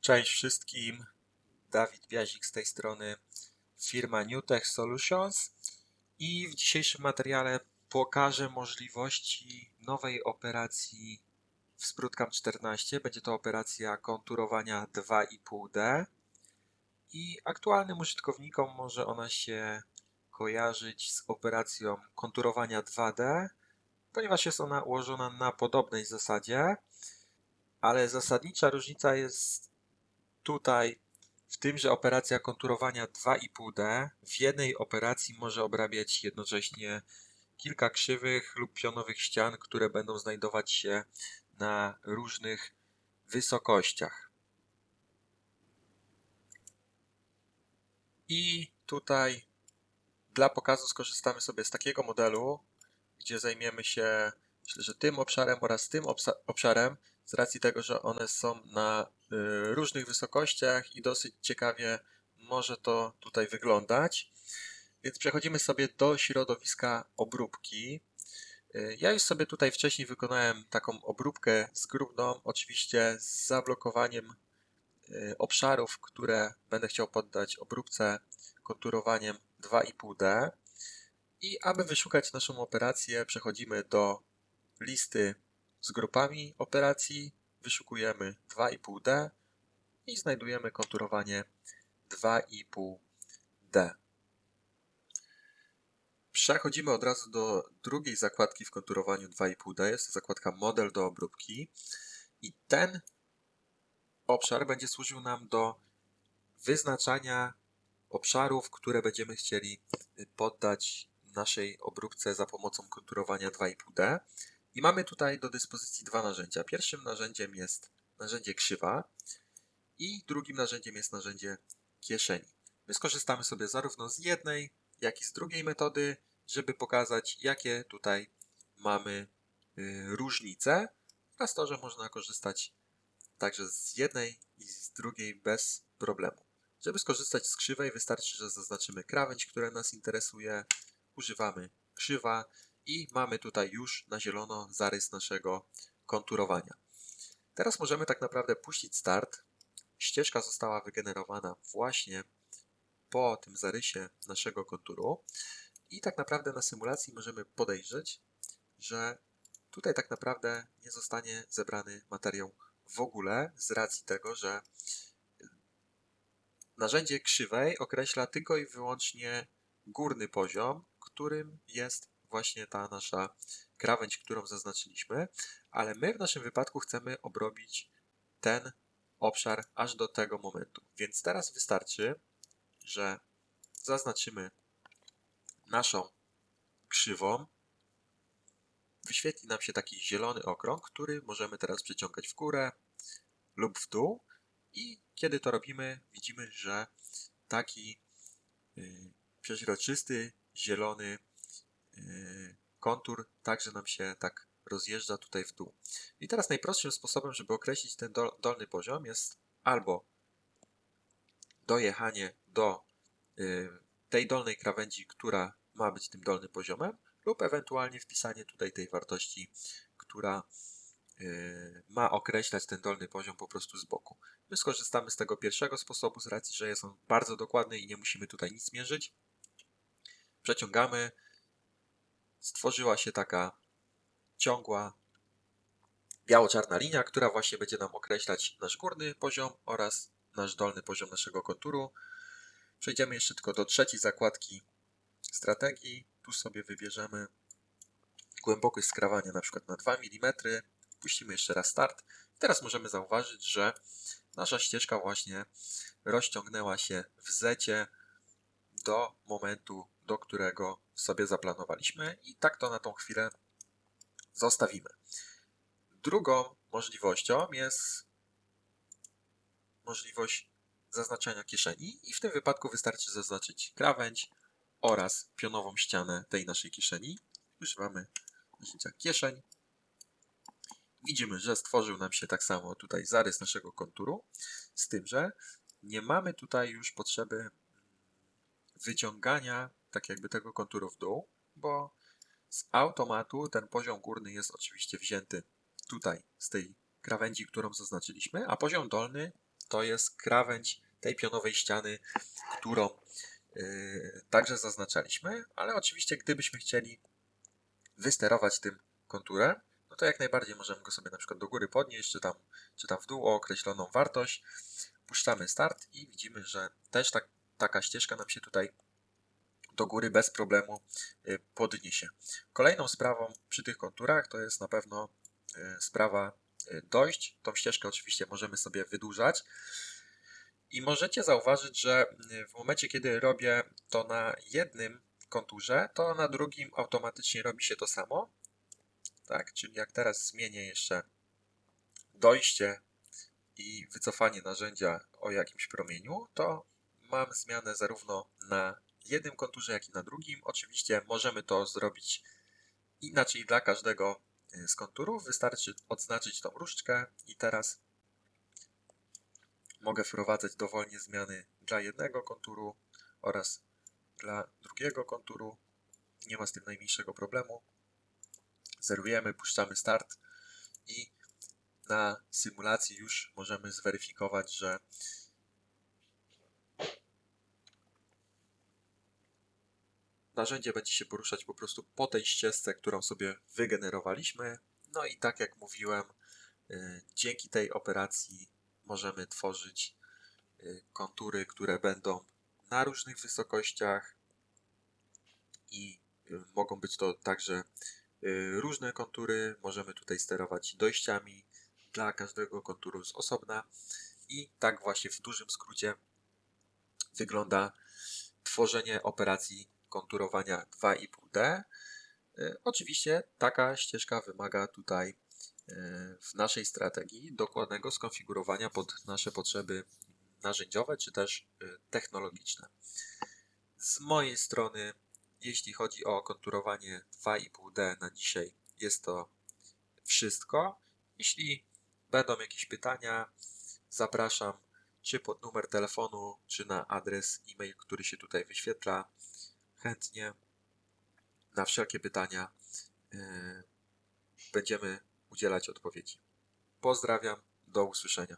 Cześć wszystkim, Dawid Biazik z tej strony, firma Newtech Solutions. I w dzisiejszym materiale pokażę możliwości nowej operacji w Sprutkam 14. Będzie to operacja konturowania 2,5D i aktualnym użytkownikom może ona się kojarzyć z operacją konturowania 2D, ponieważ jest ona ułożona na podobnej zasadzie, ale zasadnicza różnica jest tutaj w tym, że operacja konturowania 2,5D w jednej operacji może obrabiać jednocześnie kilka krzywych lub pionowych ścian, które będą znajdować się na różnych wysokościach. I tutaj dla pokazu skorzystamy sobie z takiego modelu, gdzie zajmiemy się myślę, że tym obszarem oraz tym obszarem, z racji tego, że one są na y, różnych wysokościach i dosyć ciekawie może to tutaj wyglądać. Więc przechodzimy sobie do środowiska obróbki. Y, Ja już sobie tutaj wcześniej wykonałem taką obróbkę zgrubną, oczywiście z zablokowaniem y, obszarów, które będę chciał poddać obróbce konturowaniem 2,5D. I aby wyszukać naszą operację, przechodzimy do listy z grupami operacji, wyszukujemy 2,5D i znajdujemy konturowanie 2,5D. Przechodzimy od razu do drugiej zakładki w konturowaniu 2,5D. Jest to zakładka model do obróbki i ten obszar będzie służył nam do wyznaczania obszarów, które będziemy chcieli poddać naszej obróbce za pomocą konturowania 2,5D. I mamy tutaj do dyspozycji dwa narzędzia. Pierwszym narzędziem jest narzędzie krzywa i drugim narzędziem jest narzędzie kieszeni. My skorzystamy sobie zarówno z jednej, jak i z drugiej metody, żeby pokazać, jakie tutaj mamy y, różnice oraz to, że można korzystać także z jednej i z drugiej bez problemu. Żeby skorzystać z krzywej, wystarczy, że zaznaczymy krawędź, która nas interesuje, używamy krzywa i mamy tutaj już na zielono zarys naszego konturowania. Teraz możemy tak naprawdę puścić start. Ścieżka została wygenerowana właśnie po tym zarysie naszego konturu i tak naprawdę na symulacji możemy podejrzeć, że tutaj tak naprawdę nie zostanie zebrany materiał w ogóle z racji tego, że narzędzie krzywej określa tylko i wyłącznie górny poziom, którym jest właśnie ta nasza krawędź, którą zaznaczyliśmy, ale my w naszym wypadku chcemy obrobić ten obszar aż do tego momentu. Więc teraz wystarczy, że zaznaczymy naszą krzywą. Wyświetli nam się taki zielony okrąg, który możemy teraz przeciągać w górę lub w dół. I kiedy to robimy, widzimy, że taki y, przeźroczysty, zielony kontur także nam się tak rozjeżdża tutaj w dół. I teraz najprostszym sposobem, żeby określić ten dol, dolny poziom jest albo dojechanie do y, tej dolnej krawędzi, która ma być tym dolnym poziomem, lub ewentualnie wpisanie tutaj tej wartości, która y, ma określać ten dolny poziom po prostu z boku. My skorzystamy z tego pierwszego sposobu z racji, że jest on bardzo dokładny i nie musimy tutaj nic mierzyć. Przeciągamy. Stworzyła się taka ciągła biało-czarna linia, która właśnie będzie nam określać nasz górny poziom oraz nasz dolny poziom naszego konturu. Przejdziemy jeszcze tylko do trzeciej zakładki strategii. Tu sobie wybierzemy głębokość skrawania na przykład na 2 mm. Puścimy jeszcze raz start. Teraz możemy zauważyć, że nasza ścieżka właśnie rozciągnęła się w zecie do momentu, do którego sobie zaplanowaliśmy i tak to na tą chwilę zostawimy. Drugą możliwością jest możliwość zaznaczania kieszeni i w tym wypadku wystarczy zaznaczyć krawędź oraz pionową ścianę tej naszej kieszeni. Używamy narzędzia kieszeń. Widzimy, że stworzył nam się tak samo tutaj zarys naszego konturu, z tym, że nie mamy tutaj już potrzeby wyciągania tak jakby tego konturu w dół, bo z automatu ten poziom górny jest oczywiście wzięty tutaj z tej krawędzi, którą zaznaczyliśmy, a poziom dolny to jest krawędź tej pionowej ściany, którą yy, także zaznaczaliśmy, ale oczywiście gdybyśmy chcieli wysterować tym konturem, no to jak najbardziej możemy go sobie na przykład do góry podnieść, czy tam, czy tam w dół o określoną wartość. Puszczamy start i widzimy, że też tak, taka ścieżka nam się tutaj do góry bez problemu y, podniesie. Kolejną sprawą przy tych konturach to jest na pewno y, sprawa y, dojść. Tą ścieżkę oczywiście możemy sobie wydłużać. I możecie zauważyć, że w momencie, kiedy robię to na jednym konturze, to na drugim automatycznie robi się to samo. Tak, czyli jak teraz zmienię jeszcze dojście i wycofanie narzędzia o jakimś promieniu, to mam zmianę zarówno na jednym konturze, jak i na drugim. Oczywiście możemy to zrobić inaczej dla każdego y, z konturów. Wystarczy odznaczyć tą różdżkę i teraz mogę wprowadzać dowolnie zmiany dla jednego konturu oraz dla drugiego konturu. Nie ma z tym najmniejszego problemu. Zerujemy, puszczamy start i na symulacji już możemy zweryfikować, że narzędzie będzie się poruszać po prostu po tej ścieżce, którą sobie wygenerowaliśmy. No i tak jak mówiłem, y, dzięki tej operacji możemy tworzyć y, kontury, które będą na różnych wysokościach i y, mogą być to także różne kontury. Możemy tutaj sterować dojściami dla każdego konturu z osobna i tak właśnie w dużym skrócie wygląda tworzenie operacji konturowania 2,5D. Y, Oczywiście taka ścieżka wymaga tutaj y, w naszej strategii dokładnego skonfigurowania pod nasze potrzeby narzędziowe czy też y, technologiczne. Z mojej strony, jeśli chodzi o konturowanie 2,5D na dzisiaj, jest to wszystko. Jeśli będą jakieś pytania, zapraszam czy pod numer telefonu, czy na adres e-mail, który się tutaj wyświetla. Chętnie na wszelkie pytania yy, będziemy udzielać odpowiedzi. Pozdrawiam, do usłyszenia.